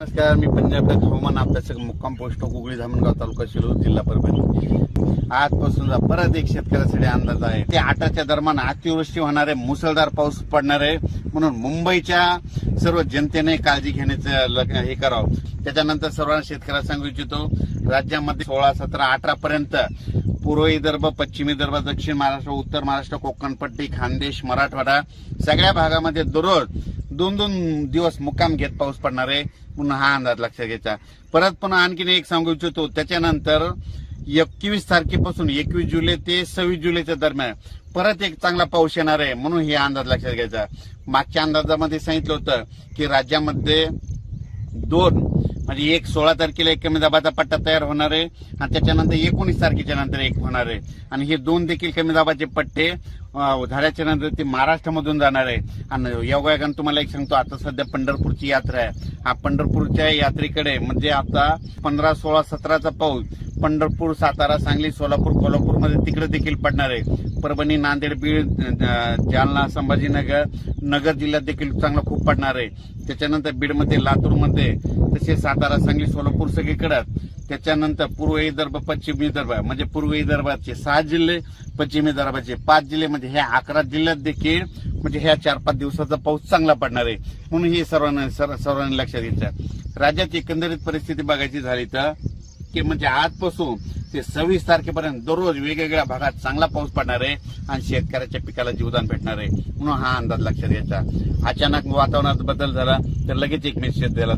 नमस्कार मी पंजाब हवामान अभ्यासक मुक्काम पोस्ट गुगळी धामणगाव तालुका शिरूर जिल्हा परभणी. आजपासून परत एक शेतकऱ्यासाठी अंदाज आहे. ते आठाच्या दरम्यान अतिवृष्टी होणार आहे मुसळधार पाऊस पडणार आहे म्हणून मुंबईच्या सर्व जनतेने काळजी घेण्याचं हे करावं. त्याच्यानंतर सर्वांना शेतकऱ्याला सांगू इच्छितो राज्यामध्ये सोळा सतरा अठरा पर्यंत पूर्व विदर्भ पश्चिम विदर्भ दक्षिण महाराष्ट्र उत्तर महाराष्ट्र कोकणपट्टी खानदेश मराठवाडा सगळ्या भागामध्ये दररोज दोन दोन दिवस मुक्काम घेत पाऊस पडणार आहे पुन्हा हा अंदाज लक्षात घ्यायचा. परत पुन्हा आणखीन एक सांगू इच्छितो त्याच्यानंतर एकवीस तारखेपासून एकवीस जुलै ते सव्वीस जुलैच्या दरम्यान परत एक चांगला पाऊस येणार आहे म्हणून हे अंदाज लक्षात घ्यायचा. मागच्या अंदाजामध्ये सांगितलं होतं की राज्यामध्ये दोन म्हणजे एक सोळा तारखेला एक कमी दाबाचा पट्टा तयार होणार आहे आणि त्याच्यानंतर एकोणीस तारखेच्या नंतर एक होणार आहे. आणि हे दोन देखील कमी दाबाचे पट्टे झाल्याच्यानंतर ते महाराष्ट्रामधून जाणार आहे. आणि योगायोगानं तुम्हाला एक सांगतो आता सध्या पंढरपूरची यात्रा आहे. हा पंढरपूरच्या यात्रेकडे म्हणजे आता पंधरा सोळा सतराचा पाऊस पंढरपूर सातारा सांगली सोलापूर कोल्हापूरमध्ये तिकडे देखील पडणार आहे. परभणी नांदेड बीड जालना संभाजीनगर नगर जिल्ह्यात देखील चांगला खूप पडणार आहे. त्याच्यानंतर बीडमध्ये लातूरमध्ये तसेच सातारा सांगली सोलापूर सगळीकडे. त्याच्यानंतर पूर्व विदर्भ पश्चिम विदर्भ म्हणजे पूर्व विदर्भाचे सहा जिल्हे पश्चिम विदर्भाचे पाच जिल्हे म्हणजे ह्या अकरा जिल्ह्यात देखील म्हणजे ह्या चार पाच दिवसाचा पाऊस चांगला पडणार आहे. म्हणून हे सर्वांना सर्व- सर्वांनी लक्षात घ्यायचं. राज्यात एकंदरीत परिस्थिती बघायची झाली तर की म्हणजे आजपासून ते सव्वीस तारखेपर्यंत दररोज वेगवेगळ्या भागात चांगला पाऊस पडणार आहे आणि शेतकऱ्याच्या पिकाला जीवदान भेटणार आहे. म्हणून हा अंदाज लक्षात घ्यायचा. अचानक वातावरणात बदल झाला तर लगेच एक मेसेज द्यायला